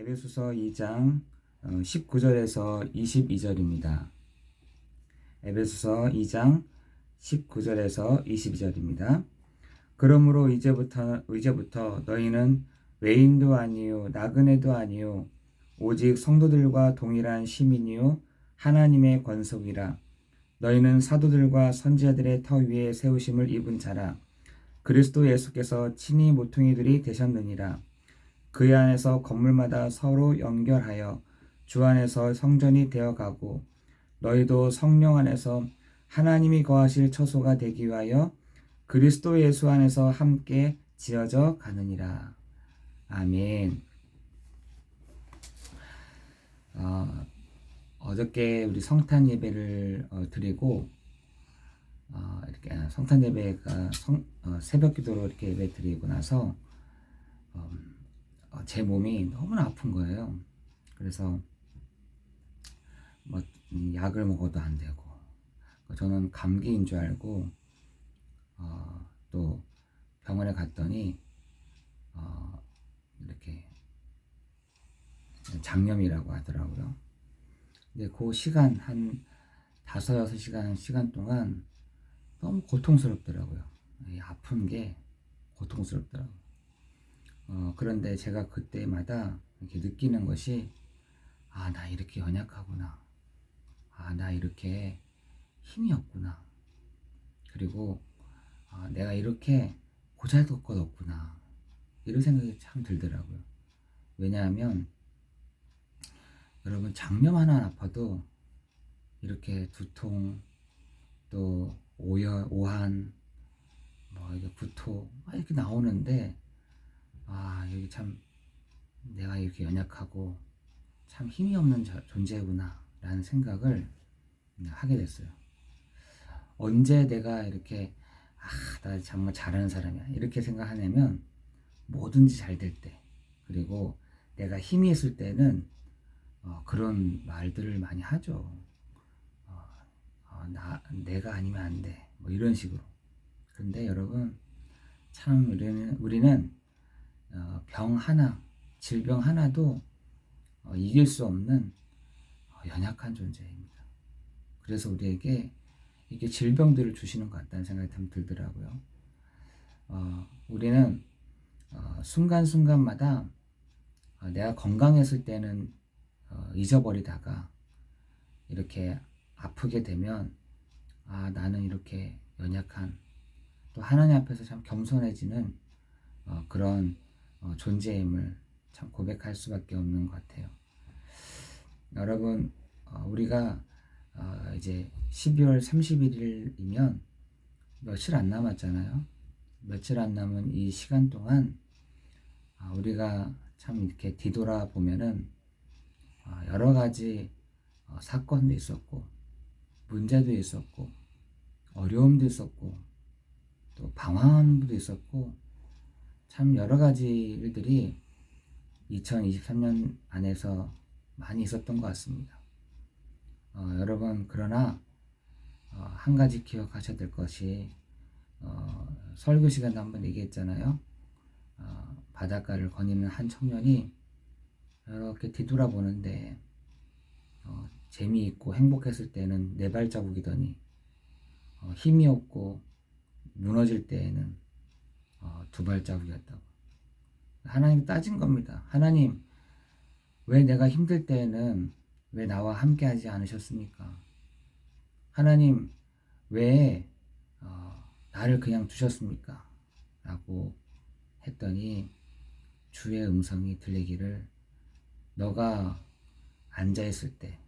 에베소서 2장 19절에서 22절입니다. 에베소서 2장 19절에서 22절입니다. 그러므로 이제부터 이제부터 너희는 외인도 아니요 나그네도 아니요 오직 성도들과 동일한 시민이요 하나님의 권속이라 너희는 사도들과 선지자들의 터 위에 세우심을 입은 자라 그리스도 예수께서 친히 모퉁이들이 되셨느니라 그 안에서 건물마다 서로 연결하여 주 안에서 성전이 되어가고 너희도 성령 안에서 하나님이 거하실 처소가 되기 위하여 그리스도 예수 안에서 함께 지어져 가느니라. 아멘. 어, 어저께 우리 성탄 예배를 어, 드리고 어, 이렇게 성탄 예배가 성, 어, 새벽 기도로 이렇게 예배 드리고 나서 음, 어, 제 몸이 너무나 아픈 거예요. 그래서 뭐 음, 약을 먹어도 안 되고 저는 감기인 줄 알고 어, 또 병원에 갔더니 어, 이렇게 장염이라고 하더라고요. 근데 그 시간 한 다섯 여섯 시간 시간 동안 너무 고통스럽더라고요. 이 아픈 게 고통스럽더라고요. 어, 그런데 제가 그때마다 이렇게 느끼는 것이 아, 나 이렇게 연약하구나. 아, 나 이렇게 힘이 없구나. 그리고 아, 내가 이렇게 고잘것 것 없구나. 이런 생각이 참 들더라고요. 왜냐하면 여러분 장염 하나 아파도 이렇게 두통 또 오열 오한 뭐 이게 구토 이렇게 나오는데 아 여기 참 내가 이렇게 연약하고 참 힘이 없는 존재구나 라는 생각을 하게 됐어요. 언제 내가 이렇게 아, 나 정말 잘하는 사람이야. 이렇게 생각하냐면 뭐든지 잘 될 때. 그리고 내가 힘이 있을 때는 어, 그런 말들을 많이 하죠. 어, 어, 나, 내가 아니면 안 돼. 뭐 이런 식으로. 근데 여러분, 참 우리는, 우리는 어, 병 하나, 질병 하나도 어, 이길 수 없는 어, 연약한 존재입니다. 그래서 우리에게 이게 질병들을 주시는 것 같다는 생각이 참 들더라고요. 어, 우리는 어, 순간순간마다 어, 내가 건강했을 때는 어, 잊어버리다가 이렇게 아프게 되면 아 나는 이렇게 연약한 또 하나님 앞에서 참 겸손해지는 어, 그런 어, 존재임을 참 고백할 수밖에 없는 것 같아요. 여러분 어, 우리가 어, 이제 12월 31일이면 며칠 안 남았잖아요. 며칠 안 남은 이 시간 동안 아, 우리가 참 이렇게 뒤돌아 보면은 아, 여러 가지 어, 사건도 있었고 문제도 있었고 어려움도 있었고 또 방황도 있었고 참 여러 가지 일들이 2023년 안에서 많이 있었던 것 같습니다. 어, 여러분 그러나 어, 한 가지 기억하셔야 될 것이 어, 설교 시간에 한번 얘기했잖아요. 어, 바닷가를 거니는 한 청년이 이렇게 뒤돌아보는데 어, 재미있고 행복했을 때는 네 발자국이더니 어, 힘이 없고 무너질 때에는 어, 두 발자국이었다고. 하나님 따진 겁니다. 하나님 왜 내가 힘들 때에는 왜 나와 함께 하지 않으셨습니까? 하나님, 왜 어, 나를 그냥 두셨습니까? 라고 했더니 주의 음성이 들리기를 너가 앉아 있을 때,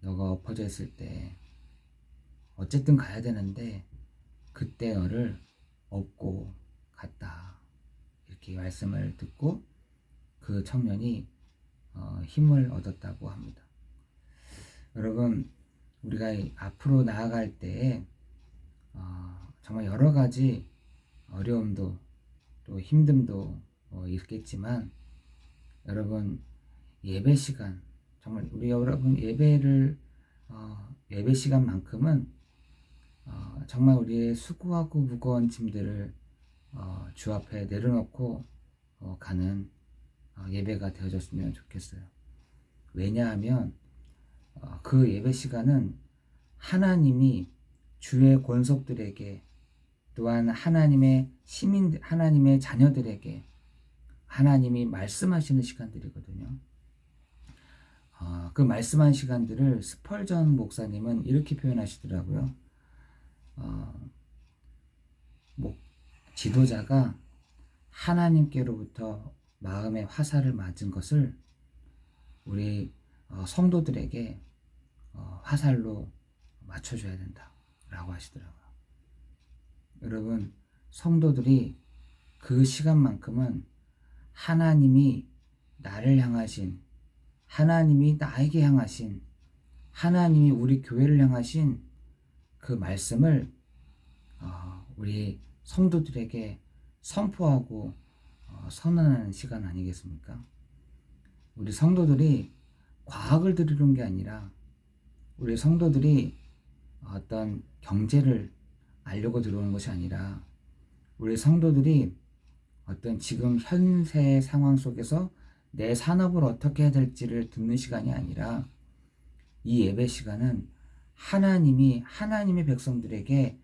너가 엎어져 있을 때, 어쨌든 가야 되는데 그때 너를 업고 갔다. 이렇게 말씀을 듣고 그 청년이 어, 힘을 얻었다고 합니다. 여러분 우리가 앞으로 나아갈 때 어, 정말 여러 가지 어려움도 또 힘듦도 어, 있겠지만 여러분 예배 시간 정말 우리 여러분 예배를 어, 예배 시간만큼은 어, 정말 우리의 수고하고 무거운 짐들을 어, 주 앞에 내려놓고 어, 가는 어, 예배가 되어졌으면 좋겠어요. 왜냐하면 어, 그 예배 시간은 하나님이 주의 권속들에게 또한 하나님의 시민 하나님의 자녀들에게 하나님이 말씀하시는 시간들이거든요. 어, 그 말씀한 시간들을 스펄전 목사님은 이렇게 표현하시더라고요. 어, 목, 지도자가 하나님께로부터 마음의 화살을 맞은 것을 우리 어, 성도들에게 어, 화살로 맞춰줘야 된다라고 하시더라고요. 여러분 성도들이 그 시간만큼은 하나님이 나를 향하신 하나님이 나에게 향하신 하나님이 우리 교회를 향하신 그 말씀을 어, 우리 성도들에게 선포하고 어, 선언하는 시간 아니겠습니까? 우리 성도들이 과학을 들으는 게 아니라 우리 성도들이 어떤 경제를 알려고 들어오는 것이 아니라 우리 성도들이 어떤 지금 현세 상황 속에서 내 산업을 어떻게 해야 될지를 듣는 시간이 아니라 이 예배 시간은 하나님이 하나님의 백성들에게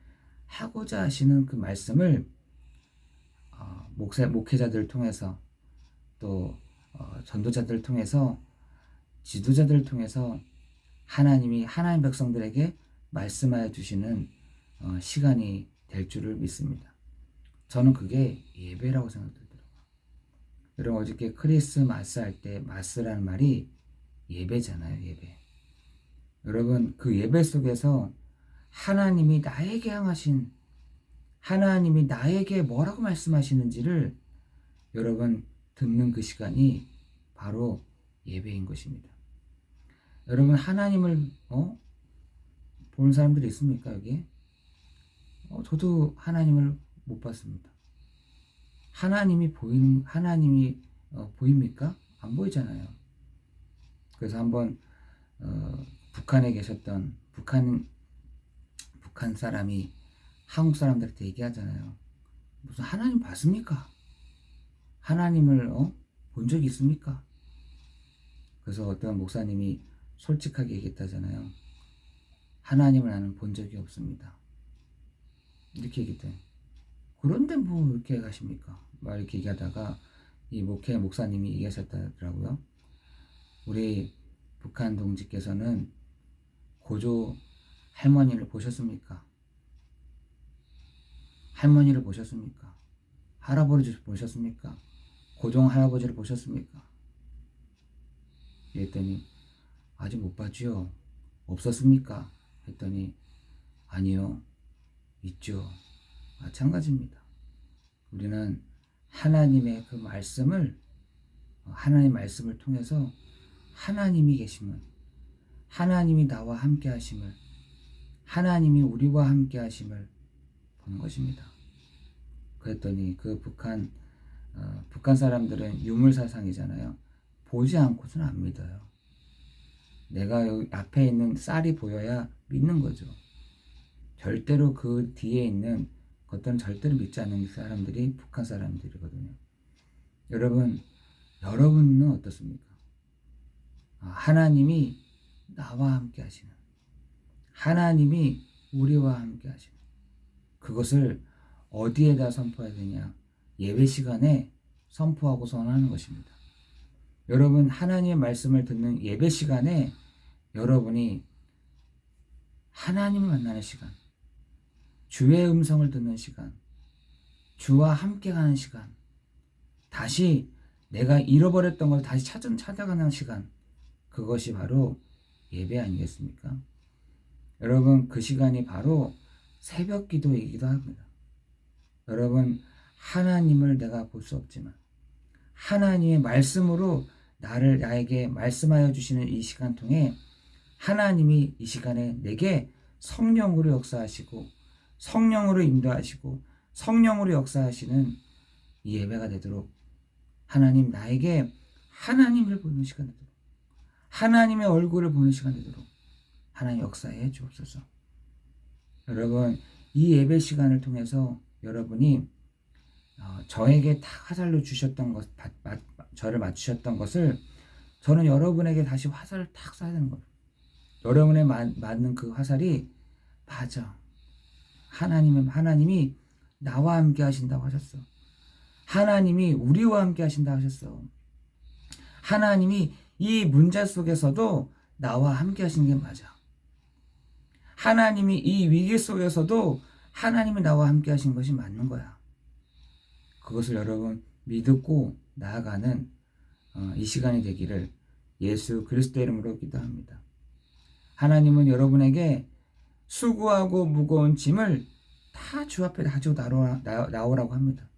하고자 하시는 그 말씀을 어, 목사, 목회자들을 통해서 또 어, 전도자들을 통해서 지도자들을 통해서 하나님이 하나님 백성들에게 말씀하여 주시는 어, 시간이 될 줄을 믿습니다. 저는 그게 예배라고 생각들더라고요. 여러분 어저께 크리스마스 할 때 마스라는 말이 예배잖아요, 예배. 여러분 그 예배 속에서 하나님이 나에게 향하신 하나님이 나에게 뭐라고 말씀하시는지를 여러분 듣는 그 시간이 바로 예배인 것입니다. 여러분 하나님을 어? 보는 사람들이 있습니까 여기? 어, 저도 하나님을 못 봤습니다. 하나님이 보이는 하나님이 어, 보입니까? 안 보이잖아요. 그래서 한번 어, 북한에 계셨던 북한 북한 사람이 한국 사람들한테 얘기하잖아요. 무슨 하나님 봤습니까? 하나님을 어? 본 적이 있습니까? 그래서 어떤 목사님이 솔직하게 얘기했다잖아요. 하나님을 나는 본 적이 없습니다. 이렇게 얘기했대. 그런데 뭐 이렇게 가십니까? 막 이렇게 얘기하다가 이 목회 목사님이 얘기하셨더라고요. 우리 북한 동지께서는 고조 할머니를 보셨습니까? 할머니를 보셨습니까? 할아버지를 보셨습니까? 고종 할아버지를 보셨습니까? 이랬더니 아직 못 봤지요. 없었습니까? 했더니 아니요. 있죠. 마찬가지입니다. 우리는 하나님의 그 말씀을 하나님 말씀을 통해서 하나님이 계심을 하나님이 나와 함께 하심을 하나님이 우리와 함께 하심을 보는 것입니다. 그랬더니 그 북한 어, 북한 사람들은 유물 사상이잖아요. 보지 않고서는 안 믿어요. 내가 여기 앞에 있는 쌀이 보여야 믿는 거죠. 절대로 그 뒤에 있는 것들은 절대로 믿지 않는 사람들이 북한 사람들이거든요. 여러분, 여러분은 어떻습니까? 아, 하나님이 나와 함께 하시는, 하나님이 우리와 함께 하시는, 그것을 어디에다 선포해야 되냐? 예배 시간에 선포하고 선언하는 것입니다. 여러분, 하나님의 말씀을 듣는 예배 시간에 여러분이 하나님을 만나는 시간, 주의 음성을 듣는 시간, 주와 함께 가는 시간, 다시 내가 잃어버렸던 걸 다시 찾은 찾아가는 시간, 그것이 바로 예배 아니겠습니까? 여러분, 그 시간이 바로 새벽 기도이기도 합니다. 여러분, 하나님을 내가 볼 수 없지만, 하나님의 말씀으로 나를, 나에게 말씀하여 주시는 이 시간 통해 하나님이 이 시간에 내게 성령으로 역사하시고, 성령으로 인도하시고 성령으로 역사하시는 이 예배가 되도록 하나님 나에게 하나님을 보는 시간 되도록 하나님의 얼굴을 보는 시간 되도록 하나님 역사해 주옵소서. 여러분 이 예배 시간을 통해서 여러분이 어, 저에게 다 화살로 주셨던 것 저를 맞추셨던 것을 저는 여러분에게 다시 화살을 탁 쏴야 되는 거예요. 여러분의 마, 맞는 그 화살이 맞아. 하나님은 하나님이 나와 함께 하신다고 하셨어. 하나님이 우리와 함께 하신다 하셨어. 하나님이 이 문제 속에서도 나와 함께 하시는 게 맞아. 하나님이 이 위기 속에서도 하나님이 나와 함께 하신 것이 맞는 거야. 그것을 여러분 믿고 나아가는 어, 이 시간이 되기를 예수 그리스도 이름으로 기도합니다. 하나님은 여러분에게 수고하고 무거운 짐을 다 주 앞에 가지고 나오라, 나오라고 합니다.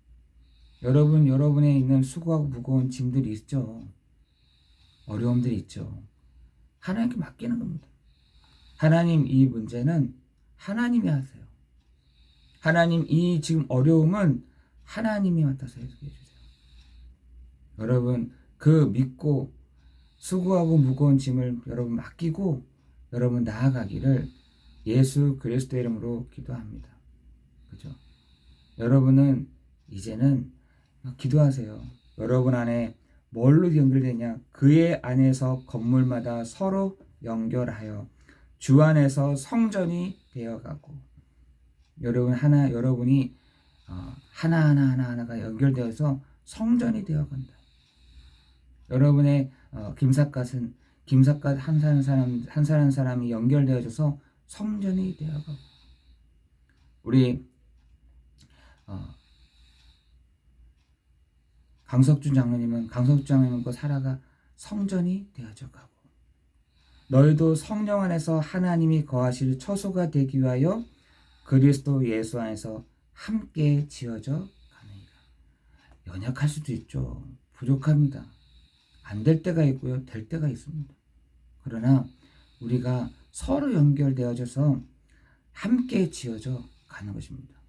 여러분, 여러분에 있는 수고하고 무거운 짐들이 있죠. 어려움들이 있죠. 하나님께 맡기는 겁니다. 하나님 이 문제는 하나님이 하세요. 하나님 이 지금 어려움은 하나님이 맡아서 해주세요. 여러분 그 믿고 수고하고 무거운 짐을 여러분 맡기고 여러분 나아가기를 예수 그리스도 이름으로 기도합니다. 그죠? 여러분은 이제는 기도하세요. 여러분 안에 뭘로 연결되냐? 그의 안에서 건물마다 서로 연결하여 주 안에서 성전이 되어가고 여러분 하나 여러분이 어, 하나 하나 하나 하나가 연결되어서 성전이 되어간다. 여러분의 어, 김삿갓은 김삿갓 한 사람 사람 한 사람 사람이 연결되어져서 성전이 되어가고 우리 어, 강석준 장로님은 강석준 장로님과 사라가 성전이 되어져 가고 너희도 성령 안에서 하나님이 거하실 처소가 되기 위하여 그리스도 예수 안에서 함께 지어져 가느니라. 연약할 수도 있죠. 부족합니다. 안 될 때가 있고요. 될 때가 있습니다. 그러나 우리가 서로 연결되어져서 함께 지어져 가는 것입니다.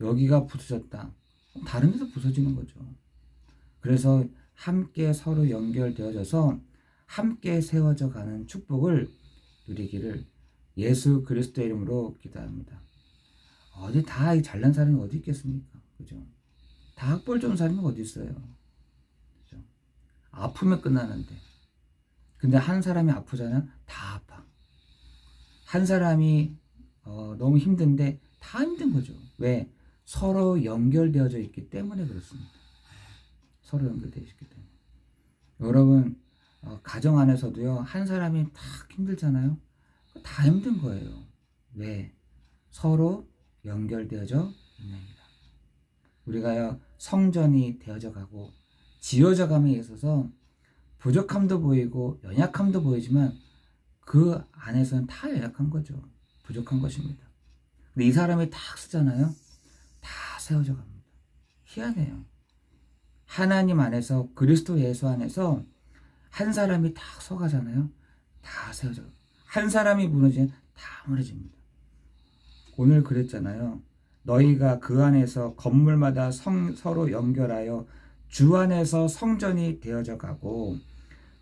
여기가 부서졌다. 다른 데서 부서지는 거죠. 그래서 함께 서로 연결되어져서 함께 세워져 가는 축복을 누리기를 예수 그리스도 이름으로 기도합니다. 어디 다 잘난 사람이 어디 있겠습니까? 그죠? 다 학벌 좋은 사람이 어디 있어요? 그죠? 아프면 끝나는데. 근데 한 사람이 아프잖아? 다 아파. 한 사람이 어, 너무 힘든데 다 힘든 거죠. 왜? 서로 연결되어져 있기 때문에 그렇습니다. 서로 연결되어 있기 때문에. 여러분, 어, 가정 안에서도요, 한 사람이 다 힘들잖아요? 다 힘든 거예요. 왜? 서로 연결되어져 있느니라. 우리가요, 성전이 되어져 가고, 지어져 감에 있어서 부족함도 보이고, 연약함도 보이지만, 그 안에서는 다 연약한 거죠. 부족한 것입니다. 근데 이 사람이 다 쓰잖아요? 다 세워져 갑니다. 희한해요. 하나님 안에서, 그리스도 예수 안에서 한 사람이 다 서가잖아요. 다 세워져. 한 사람이 무너지면 다 무너집니다. 오늘 그랬잖아요. 너희가 그 안에서 건물마다 성, 서로 연결하여 주 안에서 성전이 되어져 가고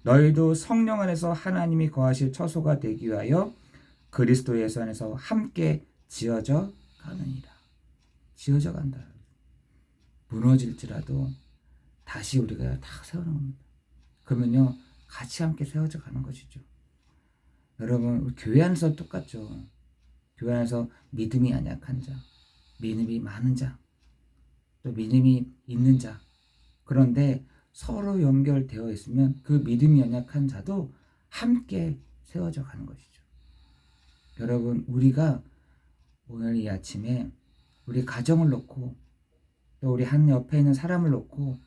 너희도 성령 안에서 하나님이 거하실 처소가 되기 위하여 그리스도 예수 안에서 함께 지어져 가느니라. 지어져 간다. 무너질지라도 다시 우리가 다 세우는 겁니다. 그러면요, 같이 함께 세워져 가는 것이죠. 여러분, 교회 안에서 똑같죠. 교회 안에서 믿음이 연약한 자, 믿음이 많은 자, 또 믿음이 있는 자. 그런데 서로 연결되어 있으면 그 믿음이 연약한 자도 함께 세워져 가는 것이죠. 여러분, 우리가 오늘 이 아침에 우리 가정을 놓고 또 우리 한 옆에 있는 사람을 놓고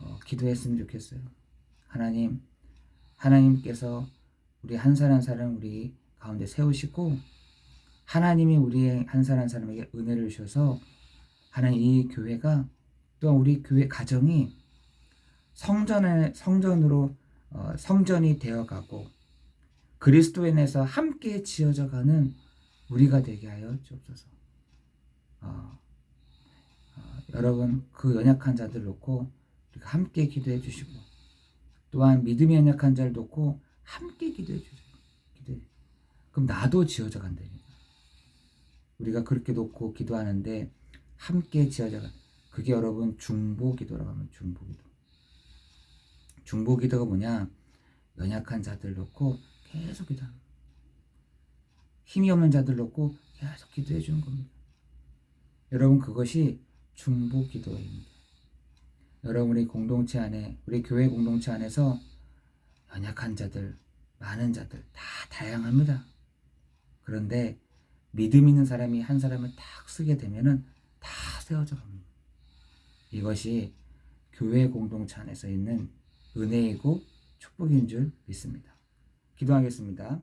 어, 기도했으면 좋겠어요. 하나님, 하나님께서 우리 한 사람 한 사람 우리 가운데 세우시고 하나님이 우리의 한 사람 한 사람에게 은혜를 주셔서 하나님 이 교회가 또한 우리 교회 가정이 성전에 성전으로 어, 성전이 되어가고 그리스도 인에서 함께 지어져 가는 우리가 되게 하여 주옵소서. 어, 어, 여러분 그 연약한 자들 놓고 우리가 함께 기도해 주시고 또한 믿음이 연약한 자를 놓고 함께 기도해 주세요. 기도해. 그럼 나도 지어져 간다니까. 우리가 그렇게 놓고 기도하는데 함께 지어져 간. 그게 여러분 중보 기도라고 하면 중보 기도. 중보 기도가 뭐냐? 연약한 자들 놓고 계속 거예요. 힘이 없는 자들 놓고 계속 기도해 주는 겁니다. 여러분 그것이 중보 기도입니다. 여러분 우리 공동체 안에 우리 교회 공동체 안에서 연약한 자들, 많은 자들 다 다양합니다. 그런데 믿음 있는 사람이 한 사람을 딱 쓰게 되면은 다 세워져 갑니다. 이것이 교회 공동체 안에서 있는 은혜이고 축복인 줄 믿습니다. 기도하겠습니다.